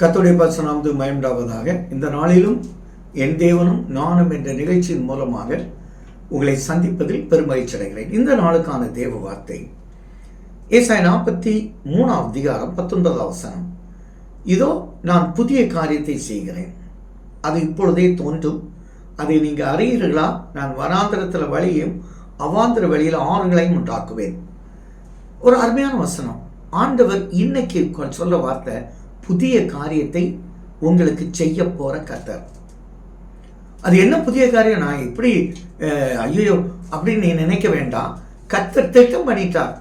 கத்துடைய பசனாமது மயண்டாவதாக இந்த நாளிலும் என் தேவனும் நானும் என்ற நிகழ்ச்சியின் மூலமாக உங்களை சந்திப்பதில் பெருமகிழ்ச்சி அடைகிறேன். இந்த நாளுக்கான தேவ வார்த்தை. ஏசாய் நாற்பத்தி மூணாம் அதிகாரம் பத்தொன்பதாம் வசனம். இதோ நான் புதிய காரியத்தை செய்கிறேன். அது இப்பொழுதே தோன்றும். அதை நீங்கள் அறிகிறீர்களா நான் வனாந்திரத்தில் வழியும் அவாந்திர வழியில் ஆறுகளையும் உண்டாக்குவேன். ஒரு அருமையான வசனம். ஆண்டவர் இன்னைக்கு சொல்ல வார்த்தை புதிய காரியத்தை உங்களுக்கு செய்ய போகிற கத்தர் அது என்ன புதிய காரியம்? நான் இப்படி ஐயோ அப்படின்னு நீ நினைக்க வேண்டாம். கத்தர் திட்டம் பண்ணிட்டார்.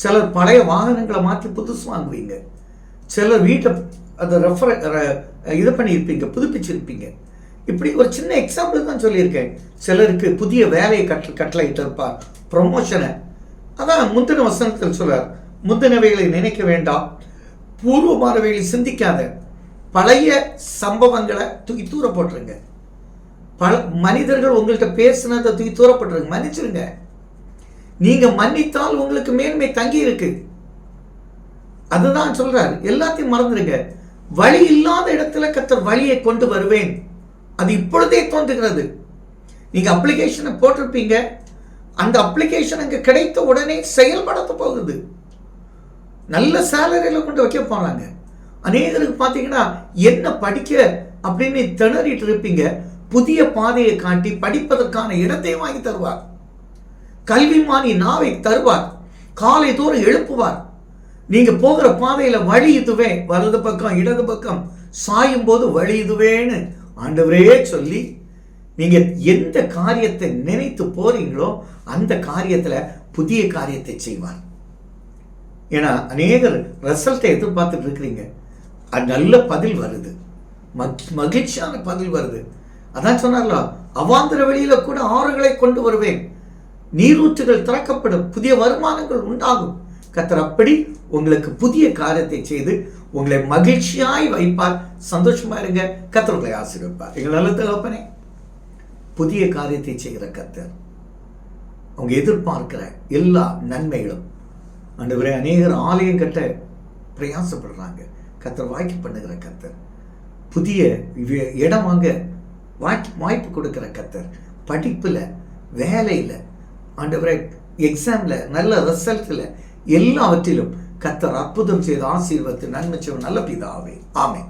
சிலர் பழைய வாகனங்களை மாற்றி புதுசு வாங்குவீங்க. சிலர் வீட்டை அதை ரெஃபர் இது பண்ணியிருப்பீங்க புதுப்பிச்சிருப்பீங்க. இப்படி ஒரு சின்ன எக்ஸாம்பிள் தான் சொல்லியிருக்கேன். சிலருக்கு புதிய வேலையை கட்ட கட்டளையிட்டு இருப்பார். ப்ரொமோஷனை அதான் முந்தின வசனத்தில் சொல்றார். முந்தினவைகளை நினைக்க வேண்டாம். பூர்வமானவைகளை சிந்திக்காத பழைய சம்பவங்களை தூக்கி தூர போட்டுருங்க. பல மனிதர்கள் உங்கள்கிட்ட பேசினதை தூக்கி தூர போட்டுருங்க. மன்னிச்சிருங்க. நீங்கள் மன்னித்தால் உங்களுக்கு மேன்மை தங்கி இருக்கு. அதுதான் சொல்றார். எல்லாத்தையும் மறந்துடுங்க வழி இல்லாத இடத்துல கத்தர் வழியை கொண்டு வருவேன். அது இப்பொழுதே தோன்றுகிறது. நீங்க அப்ளிகேஷனை போட்டிருப்பீங்க. அந்த அப்ளிகேஷன் அங்கே கிடைத்த உடனே செயல்படுத்த போகுது நல்ல சேலரியில் கொண்டு வைக்க போகிறாங்க அநேகருக்கு பார்த்தீங்கன்னா என்ன படிக்க அப்படின்னு திணறிட்டு இருப்பீங்க. புதிய பாதையை காட்டி படிப்பதற்கான இடத்தை வாங்கி தருவார். கல்விமானி நாவை தருவார். காலை தோறும் எழுப்புவார். நீங்கள் போகிற பாதையில் வழி இதுவே வலது பக்கம் இடது பக்கம் சாயும் போது வழி இதுவேன்னு ஆண்டவரே சொல்லி நீங்கள் எந்த காரியத்தை நினைத்து போறீங்களோ அந்த காரியத்தில் புதிய காரியத்தை செய்வார். ஏன்னா அநேகர் ரிசல்ட்டை எதிர்பார்த்துட்டு இருக்கிறீங்க. அது நல்ல பதில் வருது. மகிழ்ச்சியான பதில் வருது. அதான் சொன்னார்ல அவாந்திர வெளியில கூட ஆறுகளை கொண்டு வருவேன். நீரூற்றுகள் திறக்கப்படும். புதிய வருமானங்கள் உண்டாகும். கத்தர் அப்படி உங்களுக்கு புதிய காரியத்தை செய்து உங்களை மகிழ்ச்சியாய் வைப்பார். சந்தோஷமா இருங்க. கத்தர் உங்களை ஆசீர்வதிப்பார் எங்கள் நல்ல தகப்பனே. புதிய காரியத்தை செய்கிற கத்தர் அவங்க எதிர்பார்க்கிற எல்லா நன்மைகளும் ஆண்டவரே அநேகர் ஆலயம் கட்ட பிரயாசப்படுறாங்க. கத்தர் வாய்க்கு பண்ணுகிற கத்தர். புதிய இடம் வாங்க வாய்ப்பு வாய்ப்பு கொடுக்குற கத்தர். படிப்பில் வேலையில் ஆண்டவரை எக்ஸாமில் நல்ல ரிசல்ட்டில் எல்லாவற்றிலும் கத்தர் அற்புதம் செய்த ஆசீர்வத்து நன்மை செய்வோம் நல்ல பிதாவே. ஆமே